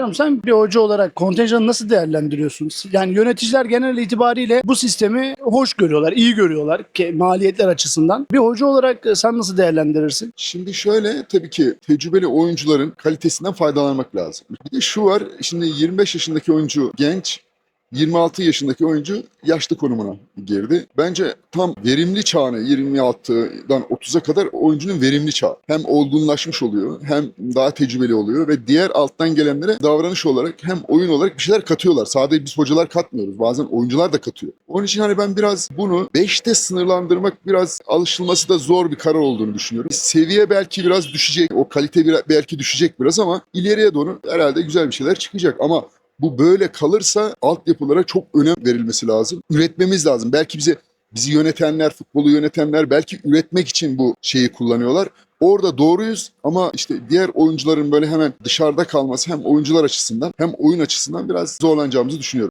Hocam sen bir hoca olarak kontenjanı nasıl değerlendiriyorsun? Yani yöneticiler genel itibariyle bu sistemi hoş görüyorlar, iyi görüyorlar ki maliyetler açısından. Bir hoca olarak e, sen nasıl değerlendirirsin? Şimdi şöyle tabii ki tecrübeli oyuncuların kalitesinden faydalanmak lazım. Bir de şu var şimdi 25 yaşındaki oyuncu genç 26 yaşındaki oyuncu yaşlı konumuna girdi. Bence tam verimli çağını 26'dan 30'a kadar oyuncunun verimli çağı. Hem olgunlaşmış oluyor hem daha tecrübeli oluyor ve diğer alttan gelenlere davranış olarak hem oyun olarak bir şeyler katıyorlar. Sadece biz hocalar katmıyoruz. Bazen oyuncular da katıyor. Onun için hani ben biraz bunu 5'te sınırlandırmak biraz alışılması da zor bir karar olduğunu düşünüyorum. Seviye belki biraz düşecek. O kalite belki düşecek biraz ama ileriye doğru herhalde güzel bir şeyler çıkacak. Ama bu böyle kalırsa altyapılara çok önem verilmesi lazım. Üretmemiz lazım. Belki bize bizi yönetenler, futbolu yönetenler belki üretmek için bu şeyi kullanıyorlar. Orada doğruyuz ama işte diğer oyuncuların böyle hemen dışarıda kalması hem oyuncular açısından hem oyun açısından biraz zorlanacağımızı düşünüyorum.